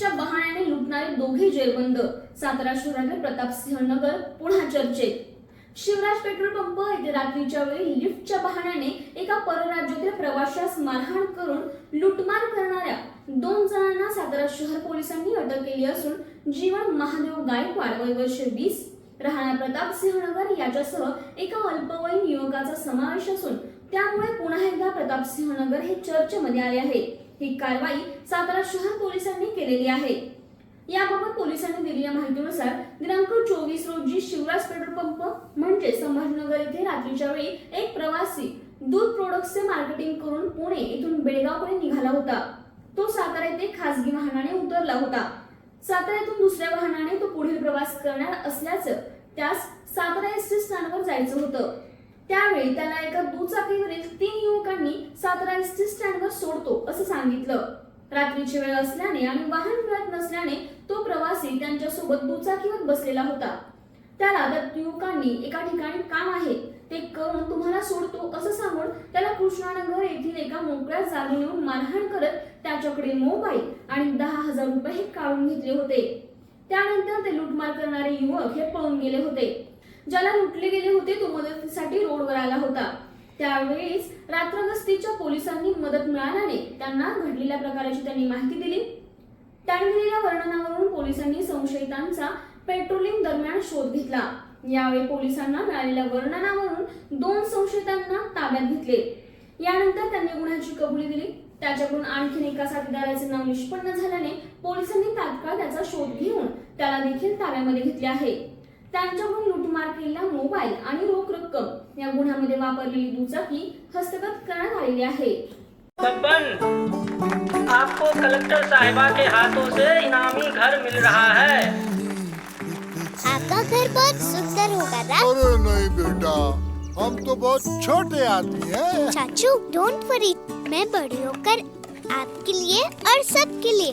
लिफ्टच्या बहाण्याने लुटणारे दोघे जेरबंद सातारा शहरातील प्रतापसिंह नगर पुन्हा चर्चेत. शिवराज पेट्रोल पंप येथे रात्रीच्या वेळी लिफ्टच्या बहाण्याने एका परराज्यातील प्रवाशास मारहाण करून लुटमार करणाऱ्या दोन जणांना सातारा शहर पोलिसांनी अटक केली असून जीवन महादेव गायकवाड वय वर्ष वीस राहणार प्रतापसिंहनगर याच्यासह एका अल्पवयीन युवकाचा समावेश असून त्यामुळे पुन्हा एकदा प्रतापसिंहनगर हे चर्चेमध्ये आले आहे ही कारवाई सातारा शहर पोलिसांनी केलेली आहे. याबाबत पोलिसांनी दिलेल्या माहितीनुसार दिनांक चोवीस रोजी शिवराज पेट्रोल पंप म्हणजे संभाजीनगर येथे रात्रीच्या वेळी एक प्रवासी दूध प्रोडक्टचे मार्केटिंग करून पुणे येथून बेळगावकडे निघाला होता. तो सातारा येथे खासगी वाहनाने उतरला होता. सातारा येथून दुसऱ्या वाहनाने तो पुढील प्रवास करणार असल्याचं त्यास सातारा एस टी स्थानवर जायचं होतं. त्यावेळी त्याला एका दुचाकीवरील तीन युवकांनी सातारा एस टी स्टँडवर सोडतो असं सांगितलं. रात्रीची वेळ असल्याने आणि वाहन मिळत नसल्याने तो प्रवासी त्यांच्यासोबत दुचाकीवर बसलेला होता. त्याला त्या युवकांनी एका ठिकाणी काम आहे ते करून तुम्हाला सोडतो असं सांगून त्याला कृष्णानगर येथील एका मोकळ्या जागी नेऊन मारहाण करत त्याच्याकडे मोबाईल आणि दहा हजार रुपये हे काढून घेतले होते. त्यानंतर ते लुटमार करणारे युवक हे पळून गेले होते. ज्याला लुटले गेले होते तो मदतीसाठी रोडवर आला होता. त्यावेळेस रात्रगस्तीच्या पोलिसांनी मदत मिळाल्याने त्यांना घडलेल्या प्रकाराची त्यांनी माहिती दिली. त्यांनी दिलेल्या वर्णनावरून पोलिसांनी संशयितांचा पेट्रोलिंग दरम्यान शोध घेतला. यावेळी पोलिसांना मिळालेल्या वर्णनावरून दोन संशयितांना ताब्यात घेतले. यानंतर त्यांनी गुन्ह्याची कबुली दिली. त्याच्याकडून आणखीन एका साथीदाराचे नाव निष्पन्न झाल्याने पोलिसांनी तात्काळ त्याचा शोध घेऊन त्याला देखील ताब्यामध्ये घेतले आहे. त्यांच्याकडून लुटमार केलेला मोबाईल आणि रोख रक्कम या गुन्ह्यामध्ये वापरलेली दुचाकी हस्तगत करण्यात आलेली आहे. बब्बन आपको कलेक्टर साहिबा के हाथों से इनामी घर मिल रहा है। आपका घर बहुत सुंदर होगा ना अरे नहीं बेटा हम तो बहुत छोटे आदमी हैं। चाचू डोंट वरी मैं बड़ी होकर आपके लिए और सबके लिए